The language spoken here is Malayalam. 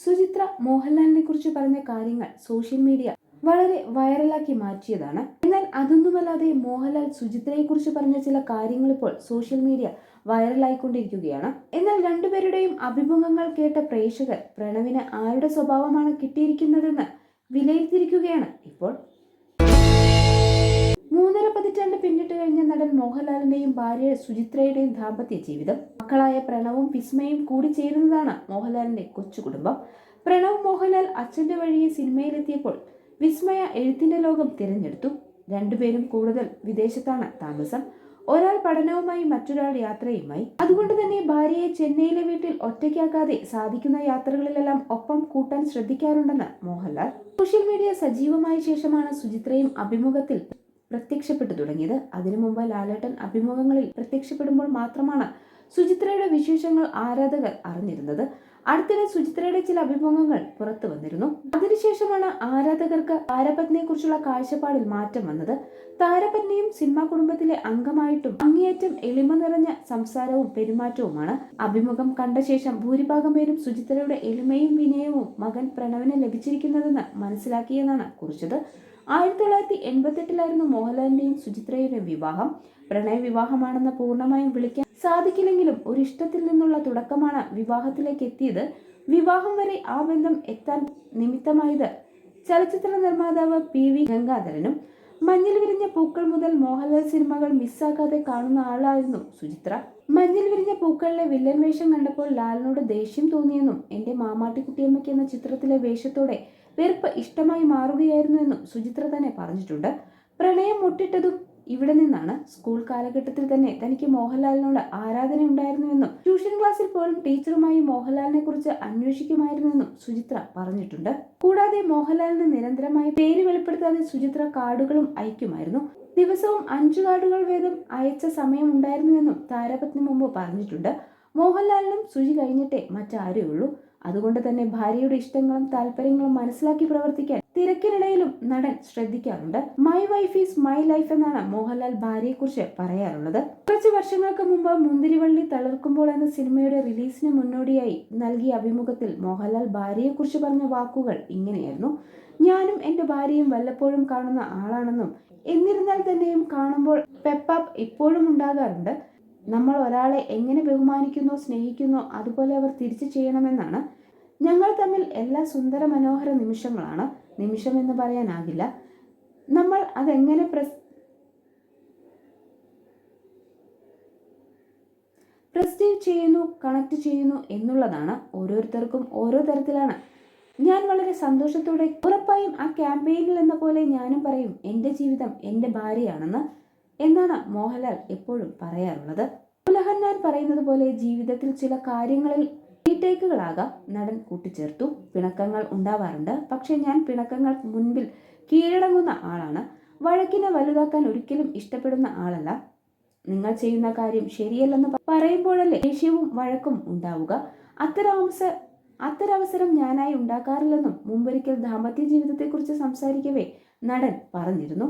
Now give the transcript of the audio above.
സുചിത്ര മോഹൻലാലിനെ കുറിച്ച് പറഞ്ഞ കാര്യങ്ങൾ സോഷ്യൽ മീഡിയ വളരെ വൈറലാക്കി മാറ്റിയതാണ്. എന്നാൽ അതൊന്നുമല്ലാതെ മോഹൻലാൽ സുചിത്രയെ കുറിച്ച് പറഞ്ഞ ചില കാര്യങ്ങൾ ഇപ്പോൾ സോഷ്യൽ മീഡിയ വൈറലായിക്കൊണ്ടിരിക്കുകയാണ്. എന്നാൽ രണ്ടുപേരുടെയും അഭിമുഖങ്ങൾ കേട്ട പ്രേക്ഷകർ പ്രണവിന് ആരുടെ സ്വഭാവമാണ് കിട്ടിയിരിക്കുന്നതെന്ന് വിലയിരുത്തിയിരിക്കുകയാണ് ഇപ്പോൾ മോഹൻലാലിന്റെയും ഭാര്യ സുചിത്രയുടെയും ദാമ്പത്യ ജീവിതം. മക്കളായ പ്രണവും വിസ്മയും കൂടി ചേരുന്നതാണ് മോഹൻലാലിന്റെ കൊച്ചു കുടുംബം. പ്രണവ് മോഹൻലാൽ അച്ഛന്റെ വഴിയെ സിനിമയിലെത്തിയപ്പോൾ വിസ്മയ എഴുത്തിന്റെ ലോകം തിരഞ്ഞെടുത്തു. രണ്ടുപേരും കൂടുതൽ വിദേശത്താണ് താമസം. ഒരാൾ പഠനവുമായി മറ്റൊരാൾ യാത്രയുമായി. അതുകൊണ്ട് തന്നെ ഭാര്യയെ ചെന്നൈയിലെ വീട്ടിൽ ഒറ്റയ്ക്കാക്കാതെ സാധിക്കുന്ന യാത്രകളിലെല്ലാം ഒപ്പം കൂട്ടാൻ ശ്രദ്ധിക്കാറുണ്ടെന്ന് മോഹൻലാൽ. സോഷ്യൽ മീഡിയ സജീവമായ ശേഷമാണ് സുചിത്രയും അഭിമുഖത്തിൽ പ്രത്യക്ഷപ്പെട്ടു തുടങ്ങിയത്. അതിനു മുമ്പ് ലാലേട്ടൻ അഭിമുഖങ്ങളിൽ പ്രത്യക്ഷപ്പെടുമ്പോൾ മാത്രമാണ് സുചിത്രയുടെ വിശേഷങ്ങൾ ആരാധകർ അറിഞ്ഞിരുന്നത്. അടുത്തിടെ സുചിത്രയുടെ ചില അഭിമുഖങ്ങൾ പുറത്തു വന്നിരുന്നു. അതിനുശേഷമാണ് ആരാധകർക്ക് താരപത്നിയെ കുറിച്ചുള്ള കാഴ്ചപ്പാടിൽ മാറ്റം വന്നത്. താരപത്നിയും സിനിമാ കുടുംബത്തിലെ അംഗമായിട്ടും അങ്ങേയറ്റം എളിമ നിറഞ്ഞ സംസാരവും പെരുമാറ്റവുമാണ്. അഭിമുഖം കണ്ട ശേഷം ഭൂരിഭാഗം പേരും സുചിത്രയുടെ എളിമയും വിനയവും മകൻ പ്രണവിന് ലഭിച്ചിരിക്കുന്നതെന്ന് മനസ്സിലാക്കിയെന്നാണ് കുറിച്ചത്. ആയിരത്തി തൊള്ളായിരത്തി എൺപത്തെട്ടിലായിരുന്നു മോഹൻലാലിന്റെയും സുചിത്രയുടെയും വിവാഹം. പ്രണയ വിവാഹമാണെന്ന് പൂർണമായും വിളിക്കാൻ സാധിക്കില്ലെങ്കിലും ഒരു ഇഷ്ടത്തിൽ നിന്നുള്ള തുടക്കമാണ് വിവാഹത്തിലേക്ക് എത്തിയത്. വിവാഹം വരെ ആ ബന്ധം എത്താൻ നിമിത്തമായത് ചലച്ചിത്ര നിർമ്മാതാവ് പി വി ഗംഗാധരനും മഞ്ഞിൽ വിരിഞ്ഞ പൂക്കൾ മുതൽ മോഹൻലാൽ സിനിമകൾ മിസ്സാക്കാതെ കാണുന്ന ആളായിരുന്നു സുചിത്ര. മഞ്ഞിൽ വിരിഞ്ഞ പൂക്കളിലെ വില്ലൻ വേഷം കണ്ടപ്പോൾ ലാലിനോട് ദേഷ്യം തോന്നിയെന്നും എന്റെ മാമാട്ടിക്കുട്ടിയമ്മയ്ക്ക് എന്ന ചിത്രത്തിലെ വേഷത്തോടെ വെറുപ്പ് ഇഷ്ടമായി മാറുകയായിരുന്നു എന്നും സുചിത്ര തന്നെ പറഞ്ഞിട്ടുണ്ട്. പ്രണയം മുട്ടിട്ടതും ഇവിടെ നിന്നാണ് സ്കൂൾ കാലഘട്ടത്തിൽ തന്നെ തനിക്ക് മോഹൻലാലിനോട് ആരാധന ഉണ്ടായിരുന്നുവെന്നും ട്യൂഷൻ ക്ലാസ്സിൽ പോലും ടീച്ചറുമായി മോഹൻലാലിനെ കുറിച്ച് അന്വേഷിക്കുമായിരുന്നുവെന്നും സുചിത്ര പറഞ്ഞിട്ടുണ്ട്. കൂടാതെ മോഹൻലാലിന് നിരന്തരമായി പേര് വെളിപ്പെടുത്താതെ സുചിത്ര കാർഡുകളും അയക്കുമായിരുന്നു. ദിവസവും അഞ്ചു കാർഡുകൾ വേദം അയച്ച സമയം ഉണ്ടായിരുന്നുവെന്നും താരപത്നി മുമ്പ് പറഞ്ഞിട്ടുണ്ട്. മോഹൻലാലിനും സുചി കഴിഞ്ഞിട്ടേ മറ്റാരേ ഉള്ളൂ. അതുകൊണ്ട് തന്നെ ഭാര്യയുടെ ഇഷ്ടങ്ങളും താല്പര്യങ്ങളും മനസ്സിലാക്കി പ്രവർത്തിക്കാൻ തിരക്കിനിടയിലും നടൻ ശ്രദ്ധിക്കാറുണ്ട്. My wife is my life എന്നാണ് മോഹൻലാൽ ഭാര്യയെക്കുറിച്ച് പറയാറുള്ളത്. കുറച്ച് വർഷങ്ങൾക്ക് മുമ്പ് മുന്തിരിവള്ളി തളർക്കുമ്പോൾ എന്ന സിനിമയുടെ റിലീസിന് മുന്നോടിയായി നൽകിയ അഭിമുഖത്തിൽ മോഹൻലാൽ ഭാര്യയെക്കുറിച്ച് പറഞ്ഞ വാക്കുകൾ ഇങ്ങനെയായിരുന്നു. ഞാനും എന്റെ ഭാര്യയും വല്ലപ്പോഴും കാണുന്ന ആളാണെന്നും എന്നിരുന്നാൽ തന്നെയും കാണുമ്പോൾ പെപ്പാപ്പ് ഇപ്പോഴും ഉണ്ടാകാറുണ്ട്. നമ്മൾ ഒരാളെ എങ്ങനെ ബഹുമാനിക്കുന്നോ സ്നേഹിക്കുന്നോ അതുപോലെ അവർ തിരിച്ചു ചെയ്യണമെന്നാണ് ഞങ്ങൾ തമ്മിൽ എല്ലാ സുന്ദര മനോഹര നിമിഷങ്ങളാണ്. നിമിഷം എന്ന് പറയാനാകില്ല. നമ്മൾ അതെങ്ങനെ പ്രസ് പ്രസ്റ്റീവ് ചെയ്യുന്നു കണക്ട് ചെയ്യുന്നു എന്നുള്ളതാണ് ഓരോരുത്തർക്കും ഓരോ തരത്തിലാണ്. ഞാൻ വളരെ സന്തോഷത്തോടെ ഉറപ്പായും ആ ക്യാമ്പയിനിൽ എന്ന പോലെ ഞാനും പറയും എന്റെ ജീവിതം എന്റെ ഭാര്യയാണെന്ന് എന്നാണ് മോഹൻലാൽ എപ്പോഴും പറയാറുള്ളത്. ഉലഹന്നാൻ പറയുന്നത് പോലെ ജീവിതത്തിൽ ചില കാര്യങ്ങളിൽ റീടേക്കുകളാകാം നടൻ കൂട്ടിച്ചേർത്തു. പിണക്കങ്ങൾ ഉണ്ടാവാറുണ്ട്. പക്ഷെ ഞാൻ പിണക്കങ്ങൾ മുൻപിൽ കീഴടങ്ങുന്ന ആളാണ്. വഴക്കിനെ വലുതാക്കാൻ ഒരിക്കലും ഇഷ്ടപ്പെടുന്ന ആളല്ല. നിങ്ങൾ ചെയ്യുന്ന കാര്യം ശരിയല്ലെന്ന് പറയുമ്പോഴല്ലേ ദേഷ്യവും വഴക്കും ഉണ്ടാവുക. അത്തരവസ അത്തരവസരം ഞാനായി ഉണ്ടാക്കാറില്ലെന്നും മുമ്പൊരിക്കൽ ദാമ്പത്യ ജീവിതത്തെക്കുറിച്ച് സംസാരിക്കവേ നടൻ പറഞ്ഞിരുന്നു.